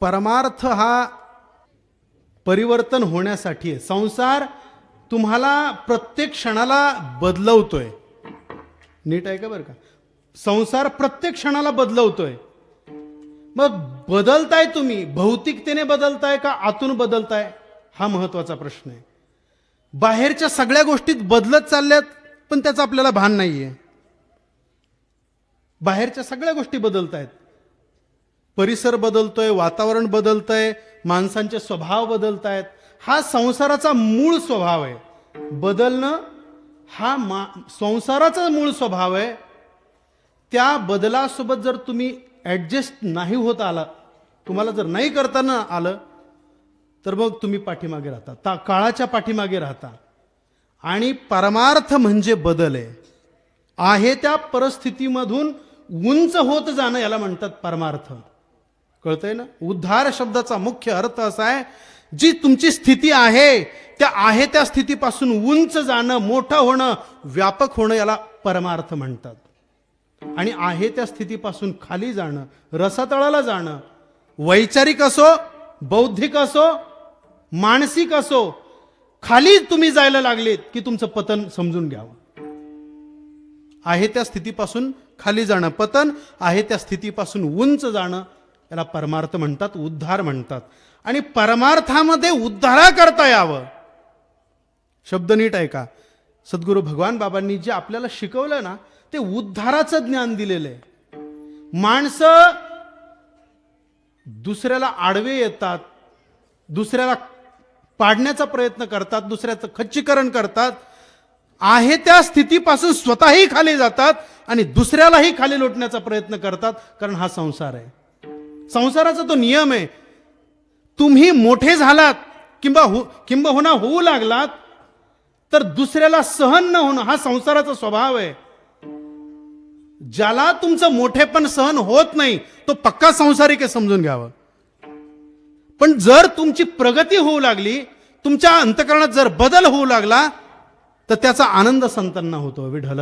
परमार्थ हा परिवर्तन होण्यासाठी आहे. संसार तुम्हाला प्रत्येक क्षणाला बदलवतोय. नीट आहे का बरं का? संसार प्रत्येक क्षणाला बदलवतोय. मग बदलताय तुम्ही भौतिकतेने बदलताय का आतून बदलताय? हा महत्त्वाचा प्रश्न आहे. बाहेरच्या सगळ्या गोष्टीत बदलत चालल्यात पण त्याचं आपल्याला भान नाहीये. बाहेरच्या सगळ्या गोष्टी बदलत आहेत परिसर बदलतोय वातावरण बदलतंय माणसांचे स्वभाव बदलत आहेत हा संसाराचा मूळ स्वभाव आहे. बदलणं हा मा संसाराचा मूळ स्वभाव आहे. त्या बदलासोबत जर तुम्ही ॲडजस्ट नाही होत आला तुम्हाला जर नाही करताना आलं तर मग तुम्ही पाठीमागे राहता. ता काळाच्या पाठीमागे राहता. आणि परमार्थ म्हणजे बदल आहे. आहे त्या परिस्थितीमधून उंच होत जाणं याला म्हणतात परमार्थ. कळतंय ना? उद्धार शब्दाचा मुख्य अर्थ असा आहे जी तुमची स्थिती आहे त्या आहे त्या स्थितीपासून उंच जाणं मोठं होणं व्यापक होणं याला परमार्थ म्हणतात. आणि आहे त्या स्थितीपासून खाली जाणं रसातळाला जाणं वैचारिक असो बौद्धिक असो मानसिक असो खाली तुम्ही जायला लागलेत की तुमचं पतन समजून घ्यावं. आहे त्या स्थितीपासून खाली जाणं पतन आहे त्या स्थितीपासून उंच जाणं याला परमार्थ म्हणतात उद्धार म्हणतात. आणि परमार्थामध्ये उद्धारा करता यावं. शब्द नीट आहे का? सद्गुरू भगवान बाबांनी जे आपल्याला शिकवलं ना ते उद्धाराचं ज्ञान दिलेलं आहे माणसं दुसऱ्याला आडवे येतात दुसऱ्याला पाडण्याचा प्रयत्न करतात दुसऱ्याचं खच्चीकरण करतात आहे त्या स्थितीपासून स्वतःही खाली जातात आणि दुसऱ्यालाही खाली लोटण्याचा प्रयत्न करतात कारण हा संसार आहे. संसाराचा तो नियम आहे. तुम्ही मोठे झालात किंवा हो किंबहुना होऊ लागलात तर दुसऱ्याला सहन न होणं हा संसाराचा स्वभाव आहे. ज्याला तुमचं मोठेपण सहन होत नाही तो पक्का संसारिक आहे समजून घ्यावं. पण जर तुमची प्रगती होऊ लागली तुमच्या अंतकरणात जर बदल होऊ लागला तर त्याचा आनंद संतांना होतो विढल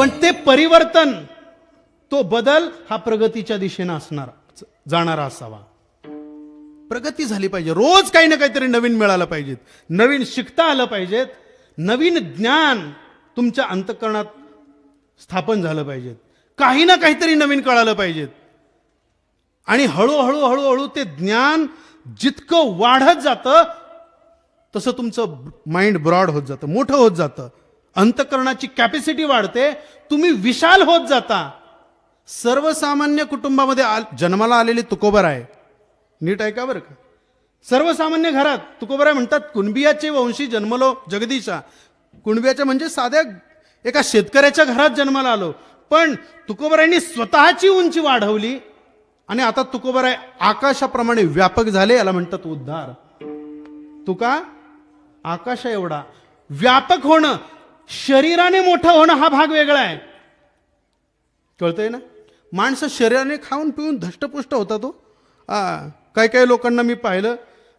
पण ते परिवर्तन तो बदल हा प्रगतीच्या दिशेनं असणार जाणारा असावा. प्रगती झाली पाहिजे. रोज काही ना काहीतरी नवीन मिळालं पाहिजेत नवीन शिकता आलं पाहिजेत नवीन ज्ञान तुमच्या अंतकरणात स्थापन झालं पाहिजेत काही ना काहीतरी नवीन कळालं पाहिजेत आणि हळूहळू हळूहळू ते ज्ञान जितकं वाढत जातं तसं तुमचं माइंड ब्रॉड होत जातं मोठं होत जातं. अंतकरणाची कॅपॅसिटी वाढते तुम्ही विशाल होत जाता. सर्वसामान्य कुटुंबामध्ये आल जन्माला आलेली तुकोबर आहे. नीट आहे का बरं का? सर्वसामान्य घरात तुकोबराय म्हणतात कुणबियाचे वंशी जन्मलो जगदीशा. कुणबियाच्या म्हणजे साध्या एका शेतकऱ्याच्या घरात जन्माला आलो. पण तुकोबरायांनी स्वतःची उंची वाढवली आणि आता तुकोबराय आकाशाप्रमाणे व्यापक झाले याला म्हणतात उद्धार. तुका आकाशा एवढा. व्यापक होणं शरीराने मोठं होणं हा भाग वेगळा आहे. कळतंय ना? माणसं शरीराने खाऊन पिऊन धष्टपुष्ट होता तो. काय काय लोकांना मी पाहिलं.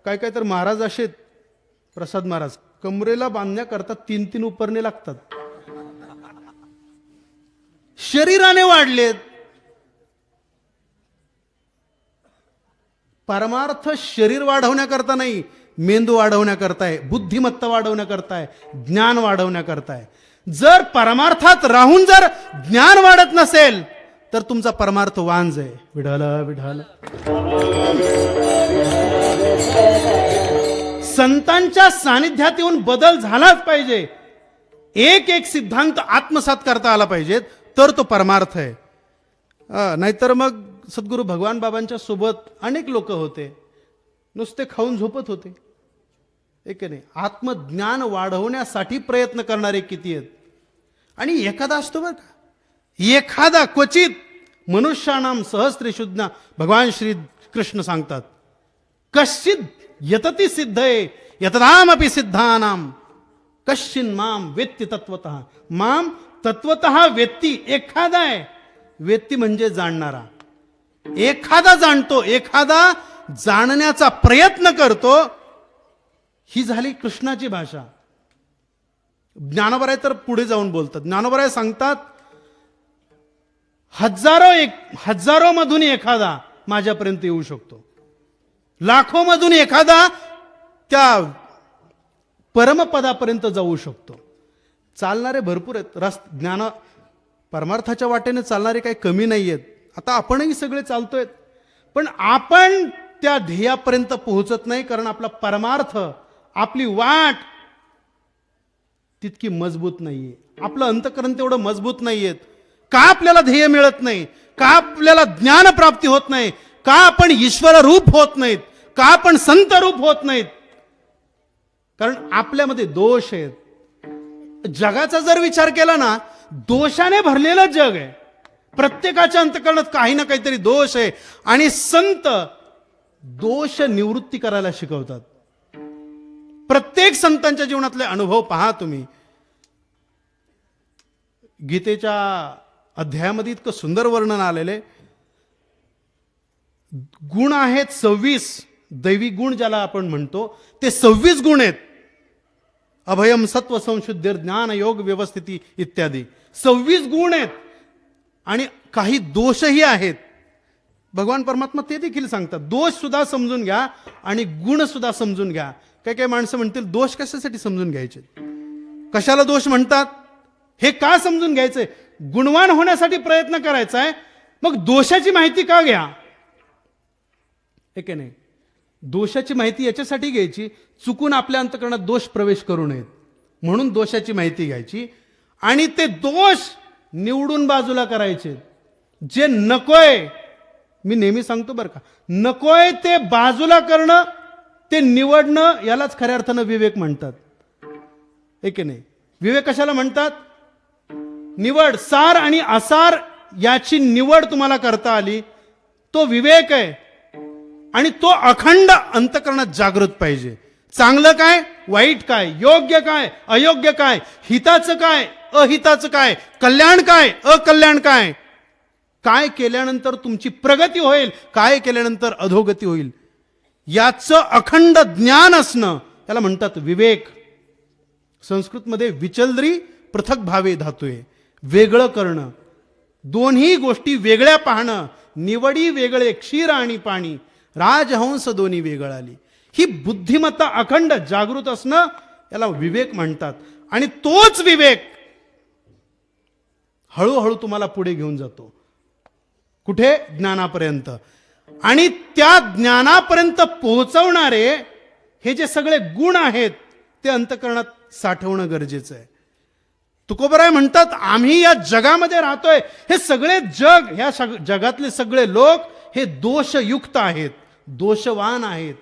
काय काय तर महाराज असे प्रसाद महाराज कमरेला बांधण्याकरता तीन तीन उपरणे लागतात. शरीराने वाढलेत. परमार्थ शरीर वाढवण्याकरता नाही मेंदू वाढवण्याकरता आहे बुद्धिमत्ता वाढवण्याकरता आहे ज्ञान वाढवण्याकरता आहे जर परमार्थात राहून जर ज्ञान वाढत नसेल तर तुमचा परमार्थ वांज आहे. विढाल विढाल संतांच्या सानिध्यात येऊन बदल झालाच पाहिजे. एक एक सिद्धांत आत्मसात करता आला पाहिजेत तर तो परमार्थ आहे. नाहीतर मग सद्गुरू भगवान बाबांच्या सोबत अनेक लोक होते. नुसते खाऊन झोपत होते. एक नाही आत्मज्ञान वाढवण्यासाठी प्रयत्न करणारे किती आहेत? आणि एखादा असतो बरं का एखादा क्वचित मनुष्यानाम सहस्त्रिशुद्ध भगवान श्री कृष्ण सांगतात कश्चित यतती सिद्धये यतदामपि सिद्धानाम कश्चिन माम वेत्ती तत्वत माम तत्वत वेत्ती एखादा आहे. वेत्ती म्हणजे जाणणारा. एखादा जाणतो एखादा जाणण्याचा प्रयत्न करतो ही झाली कृष्णाची भाषा. ज्ञानोबराय तर पुढे जाऊन बोलतात. ज्ञानोबराय सांगतात हजारो एक हजारो मधून एखादा माझ्यापर्यंत येऊ शकतो. लाखो मधून एखादा त्या परमपदापर्यंत जाऊ शकतो. चालणारे भरपूर आहेत. रस ज्ञान परमार्थाच्या वाटेने चालणारे काही कमी नाही आहेत आता आपणही सगळे चालतोय पण आपण त्या ध्येयापर्यंत पोहोचत नाही कारण आपला परमार्थ आपली वाट तितकी मजबूत नाहीये. आपलं अंतकरण तेवढं मजबूत नाहीयेत. का आपल्याला ध्येय मिळत नाही? का आपल्याला ज्ञान प्राप्ती होत नाही? का आपण ईश्वर रूप होत नाहीत? का आपण संत रूप होत नाहीत? कारण आपल्यामध्ये दोष आहेत. जगाचा जर विचार केला ना दोषाने भरलेलं जग आहे. प्रत्येकाच्या अंतकरणात काही ना काहीतरी दोष आहे. आणि संत दोष निवृत्ती करायला शिकवतात. प्रत्येक संतांच्या जीवनातले अनुभव पहा तुम्ही. गीतेच्या अध्यायामध्ये इतकं सुंदर वर्णन आलेले गुण आहेत सव्वीस. दैवी गुण ज्याला आपण म्हणतो ते सव्वीस गुण आहेत. अभयम सत्व संशुद्ध ज्ञान योग व्यवस्थिती इत्यादी. सव्वीस गुण आहेत. आणि काही दोषही आहेत. भगवान परमात्मा ते देखील सांगतात दोष सुद्धा समजून घ्या आणि गुण सुद्धा समजून घ्या. काही काही माणसं म्हणतील दोष कशासाठी समजून घ्यायचे? कशाला दोष म्हणतात? हे का समजून घ्यायचंय? गुणवान होण्यासाठी प्रयत्न करायचा आहे मग दोषाची माहिती का घ्या? की नाही? दोषाची माहिती याच्यासाठी घ्यायची चुकून आपल्या अंतकरणात दोष प्रवेश करू नयेत. म्हणून दोषाची माहिती घ्यायची आणि ते दोष निवडून बाजूला करायचे. जे नकोय मी नेहमी सांगतो बरं का. नकोय ते बाजूला करणं ते निवडणं यालाच खऱ्या अर्थानं विवेक म्हणतात. हे की नाही? विवेक कशाला म्हणतात? निवड सार आणि असार याची निवड तुम्हाला करता आली तो विवेक आहे आणि तो अखंड अंतकरणात जागृत पाहिजे. चांगलं काय? वाईट काय? योग्य काय? अयोग्य काय? हिताचं काय? अहिताचं काय? कल्याण काय? अकल्याण काय? काय केल्यानंतर तुमची प्रगती होईल काय केल्यानंतर अधोगती होईल याचं अखंड ज्ञान असणं याला म्हणतात विवेक. संस्कृतमध्ये विचलदरी पृथक भावे धातूय. वेगळं करणं. दोन्ही गोष्टी वेगळ्या पाहणं. निवडी वेगळे क्षीर आणि पाणी. राजहंस दोन्ही वेगळ आली ही बुद्धिमत्ता अखंड जागृत असणं याला विवेक म्हणतात. आणि तोच विवेक हळूहळू तुम्हाला पुढे घेऊन जातो. कुठे? ज्ञानापर्यंत. आणि त्या ज्ञानापर्यंत पोहोचवणारे हे जे सगळे गुण आहेत ते अंतकरणात साठवणं गरजेचं आहे. तुकोबराय म्हणतात आम्ही या जगामध्ये राहतोय. हे सगळे जग ह्या सग- जगातले सगळे लोक हे दोषयुक्त आहेत. दोषवान आहेत.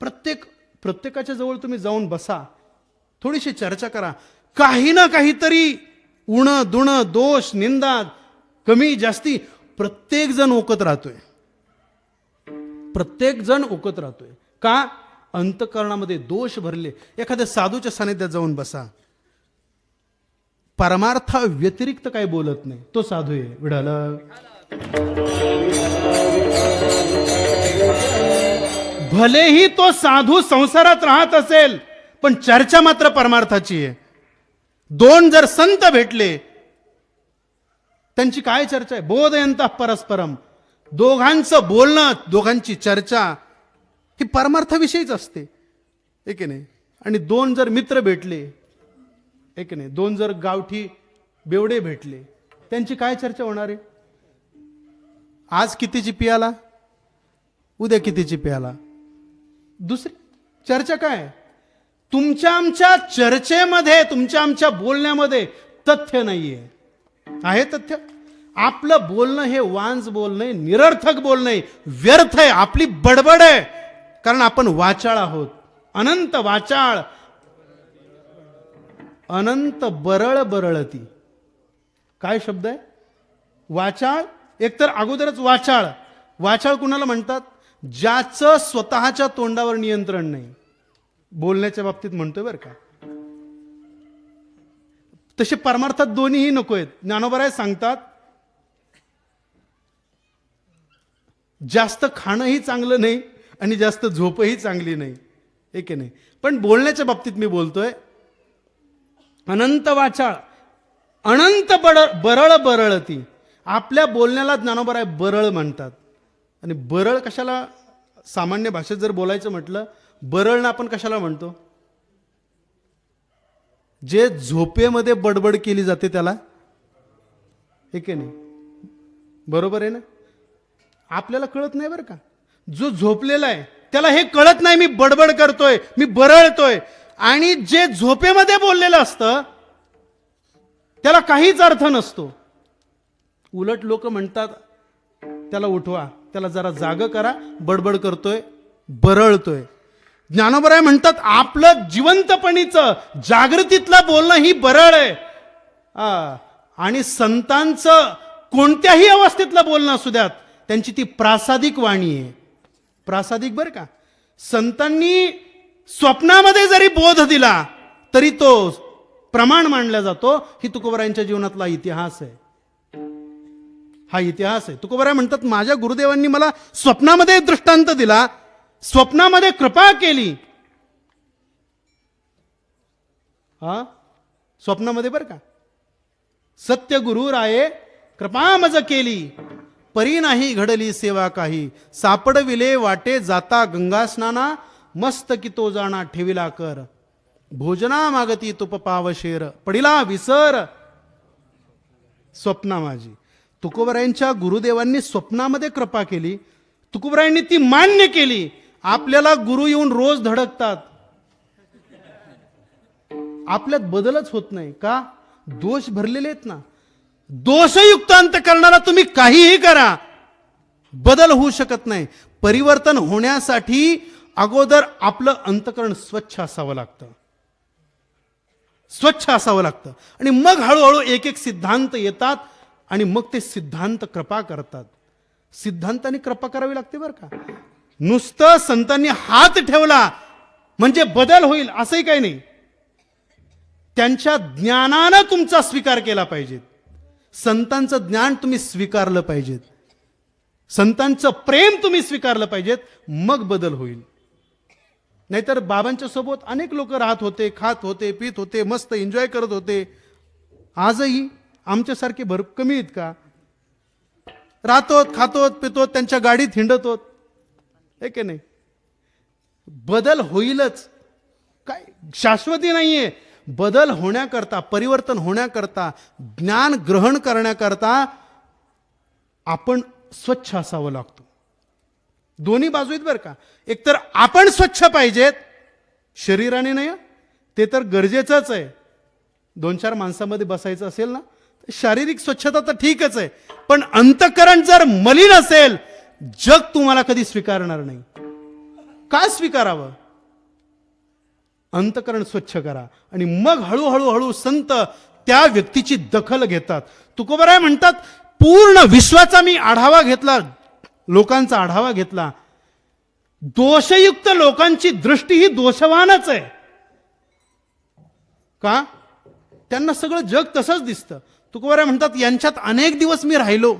प्रत्येक प्रत्येकाच्या जवळ तुम्ही जाऊन बसा. थोडीशी चर्चा करा. काही ना काहीतरी उण दुण दोष निंदा कमी जास्ती प्रत्येक जण ओकत राहतोय. प्रत्येक जण ओकत राहतोय. का? अंतकरणामध्ये दोष भरले. एखाद्या साधूच्या सानिध्यात जाऊन बसा. परमार्था व्यतिरिक्त काही बोलत नाही. तो साधू आहे. विडाल. भलेही तो साधू संसारात राहत असेल पण चर्चा मात्र परमार्थाची आहे. दोन जर संत भेटले त्यांची काय चर्चा आहे? बोधयंत परस्परम. दोघांचं बोलणं दोघांची चर्चा ही परमार्थाविषयीच असते. एक नाही? आणि दोन जर मित्र भेटले एक नाही? दोन जर गावठी बेवडे भेटले त्यांची काय चर्चा होणार आहे? आज कितीची पियाला उद्या कितीची पियाला दुसरी चर्चा काय? तुमच्या आमच्या चर्चेमध्ये तुमच्या आमच्या बोलण्यामध्ये तथ्य नाहीये. आहे तथ्य. आपलं बोलणं हे वांज बोलणं निरर्थक बोलणं आहे, व्यर्थ आहे आपली बडबड आहे. कारण आपण वाचाळ आहोत. अनंत वाचाळ. अनंत बरळ बरळती. काय शब्द आहे? वाचाळ? एकतर अगोदरच वाचाळ. वाचाळ कुणाला म्हणतात? ज्याचं स्वतःच्या तोंडावर नियंत्रण नाही. बोलण्याच्या बाबतीत म्हणतोय बरं का. तसे परमार्थात दोन्हीही नको आहेत ज्ञानोबराय सांगतात जास्त खाणंही चांगलं नाही आणि जास्त झोपही चांगली नाही. एक नाही? पण बोलण्याच्या बाबतीत मी बोलतोय अनंत वाचाळ अनंत बड बरळ बरळ ती आपल्या बोलण्याला ज्ञानोबराय बरळ म्हणतात. आणि बरळ कशाला सामान्य भाषेत जर बोलायचं म्हटलं बरळनं आपण कशाला म्हणतो? जे झोपेमध्ये बडबड केली जाते त्याला हे की नाही? बरोबर आहे ना? आपल्याला कळत नाही बरं का? जो झोपलेला आहे त्याला हे कळत नाही मी बडबड करतोय मी बरळतोय. आणि जे झोपेमध्ये बोललेलं असतं त्याला काहीच अर्थ नसतो. उलट लोक म्हणतात त्याला उठवा त्याला जरा जाग करा बडबड करतोय बरळतोय. ज्ञानोबराय म्हणतात आपलं जिवंतपणीचं जागृतीतलं बोलणं ही बरळ आहे. आणि संतांचं कोणत्याही अवस्थेतलं बोलणं असू द्यात त्यांची ती प्रासादिक वाणी आहे. प्रासादिक बरं का? संतांनी स्वप्नामध्ये जरी बोध दिला तरी तो प्रमाण मानला जातो. ही तुकोबरायांच्या जीवनातला इतिहास आहे. हा इतिहास आहे. तुकोबराय म्हणतात माझ्या गुरुदेवांनी मला स्वप्नामध्ये दृष्टांत दिला स्वप्नामध्ये कृपा केली. हा? स्वप्नामध्ये बरं का? सत्य गुरु राये कृपा मज केली. परी नाही घडली सेवा काही. सापडविले वाटे जाता गंगा स्नाना मस्त की तो जाणा ठेविला कर. भोजना मागती तुप पावशेर पडिला विसर. स्वप्ना माझी. तुकोबरायांच्या गुरुदेवांनी स्वप्नामध्ये कृपा केली. तुकोबरायांनी ती मान्य केली. आपल्याला गुरु येऊन रोज धडकतात. आपल्यात बदलच होत नाही. का? दोष भरलेले आहेत ना. दोषयुक्त अंत करणारा तुम्ही काहीही करा. बदल होऊ शकत नाही. परिवर्तन होण्यासाठी अगोदर आपलं अंतकरण स्वच्छ असावं लागतं. स्वच्छ असावं लागतं. आणि मग हळूहळू एक एक सिद्धांत येतात आणि मग ते सिद्धांत कृपा करतात. सिद्धांताने कृपा करावी लागते बरं का? नुसतं संतांनी हात ठेवला म्हणजे बदल होईल असंही काही नाही. त्यांच्या ज्ञानानं तुमचा स्वीकार केला पाहिजेत संतांचं ज्ञान तुम्ही स्वीकारलं पाहिजेत संतांचं प्रेम तुम्ही स्वीकारलं पाहिजेत मग बदल होईल. नाहीतर बाबांच्या सोबत अनेक लोक राहत होते खात होते पित होते मस्त एन्जॉय करत होते. आजही आमच्यासारखे भर कमी आहेत का? राहतोत खातोत पितोत त्यांच्या गाडीत हिंडतोत. हे की नाही? बदल होईलच. काय? शाश्वती नाहीये. बदल होण्याकरता परिवर्तन होण्याकरता ज्ञान ग्रहण करण्याकरता आपण स्वच्छ असावं लागतो. दोन्ही बाजू आहेत बरं का. एकतर आपण स्वच्छ पाहिजेत शरीराने नाही ते तर गरजेचंच आहे. दोन चार माणसामध्ये बसायचं असेल ना शारीरिक स्वच्छता तर ठीकच आहे. पण अंतकरण जर मलिन असेल जग तुम्हाला कधी स्वीकारणार नाही. काय स्वीकारावं? अंतकरण स्वच्छ करा. आणि मग हळूहळू हळू संत त्या व्यक्तीची दखल घेतात. तुकोबराय म्हणतात पूर्ण विश्वाचा मी आढावा घेतला लोकांचा आढावा घेतला. दोषयुक्त लोकांची दृष्टी ही दोषवानच आहे. का? त्यांना सगळं जग तसंच दिसतं. तुकोबराय म्हणतात यांच्यात अनेक दिवस मी राहिलो.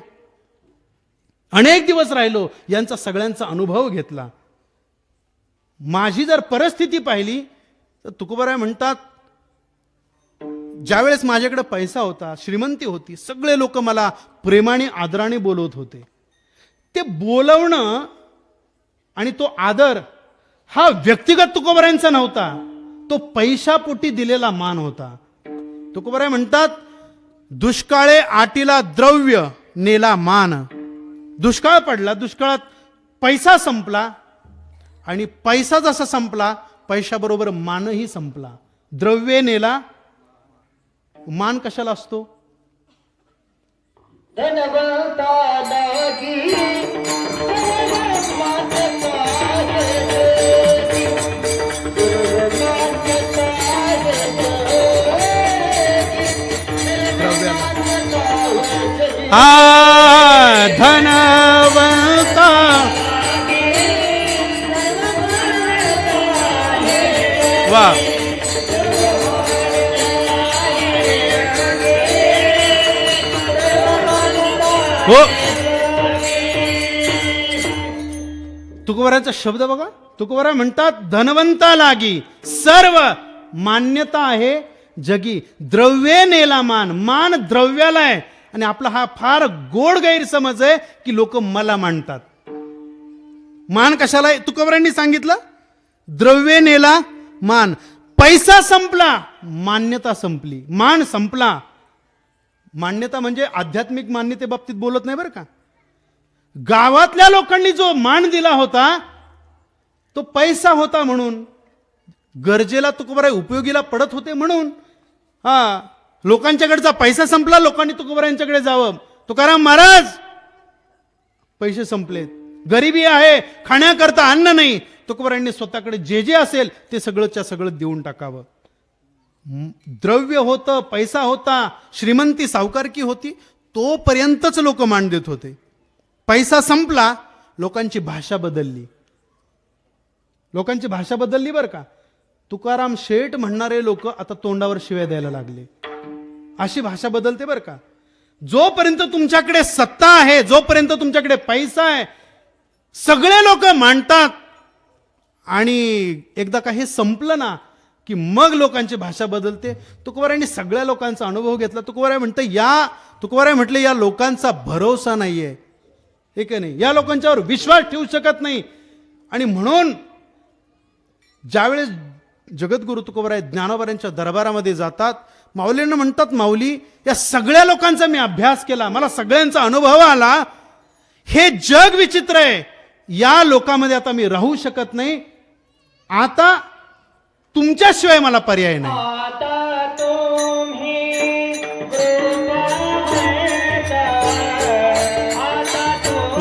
अनेक दिवस राहिलो यांचा सगळ्यांचा अनुभव घेतला. माझी जर परिस्थिती पाहिली तर तुकोबाराय म्हणतात ज्यावेळेस माझ्याकडे पैसा होता श्रीमंती होती सगळे लोक मला प्रेमाने आदराने बोलवत होते. ते बोलवणं आणि तो आदर हा व्यक्तिगत तुकोबरायांचा नव्हता तो पैशापोटी दिलेला मान होता. तुकोबराय म्हणतात दुष्काळे आटीला द्रव्य नेला मान. दुष्काळ पडला दुष्काळात पैसा संपला आणि पैसा जसा संपला पैशाबरोबर मानही संपला. द्रव्य नेला मान कशाला असतो? आ धनवंता। वा हो। तुकवराचा शब्द बघा. तुकवरा म्हणतात धनवंता लागी सर्व मान्यता आहे जगी द्रव्ये नेला मान मान द्रव्याला आहे आणि आपला हा फार गोड गैरसमज आहे की लोक मला मानतात. मान कशाला आहे? तुकोबरांनी सांगितलं द्रव्य नेला मान. पैसा संपला मान्यता संपली. मान संपला. मान्यता म्हणजे आध्यात्मिक मान्यते बाबतीत बोलत नाही बरं का? गावातल्या लोकांनी जो मान दिला होता तो पैसा होता म्हणून. गरजेला तुकोबराय उपयोगीला पडत होते म्हणून. हा लोकांच्याकडचा पैसा संपला लोकांनी तुकोबरायांच्याकडे जावं. तुकाराम महाराज पैसे संपलेत. गरिबी आहे खाण्याकरता अन्न नाही. तुकोबरायांनी स्वतःकडे जे जे असेल ते सगळंच्या सगळं देऊन टाकावं. द्रव्य होतं पैसा होता श्रीमंती सावकारकी होती तोपर्यंतच लोक मान देत होते. पैसा संपला लोकांची भाषा बदलली. लोकांची भाषा बदलली बरं का? तुकाराम शेठ म्हणणारे लोक आता तोंडावर शिव्या द्यायला लागले. अशी भाषा बदलते बरं का. जोपर्यंत तुमच्याकडे सत्ता आहे जोपर्यंत तुमच्याकडे पैसा आहे सगळे लोक मांडतात. आणि एकदा का हे संपलं ना की मग लोकांची भाषा बदलते. तुकोबारायांनी सगळ्या लोकांचा अनुभव घेतला. तुकवाऱ्या म्हणतं या तुकवाऱ्या म्हटले या लोकांचा भरोसा नाहीये. हे का नाही? या लोकांच्यावर विश्वास ठेवू शकत नाही. आणि म्हणून ज्यावेळेस जगद्गुरु तुकोबराय ज्ञानोबऱ्यांच्या दरबारामध्ये जातात माऊलींना म्हणतात माऊली या सगळ्या लोकांचा मी अभ्यास केला मला सगळ्यांचा अनुभव आला. हे जग विचित्र आहे. या लोकांमध्ये आता मी राहू शकत नाही. आता तुमच्याशिवाय मला पर्याय नाही.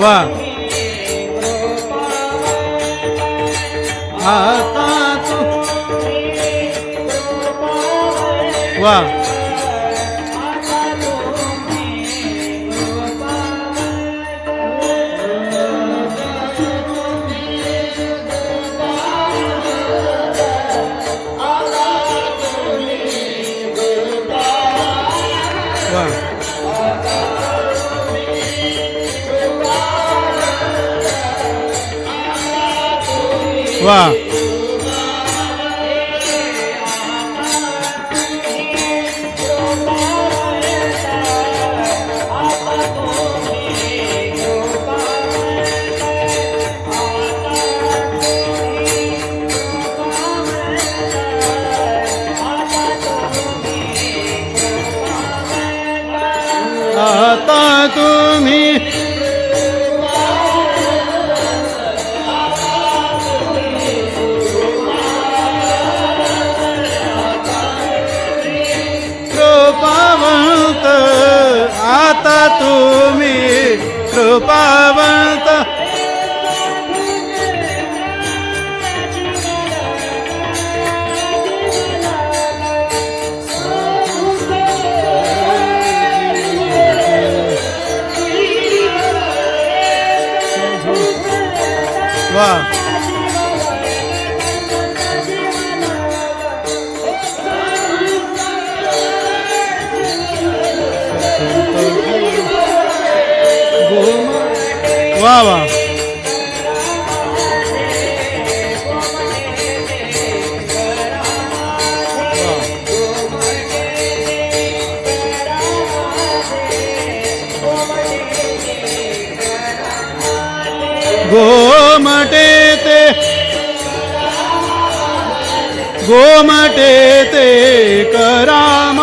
वा. आता वा. आता वा. Bye. वा वा गोमटे ते गोमटे ते कराम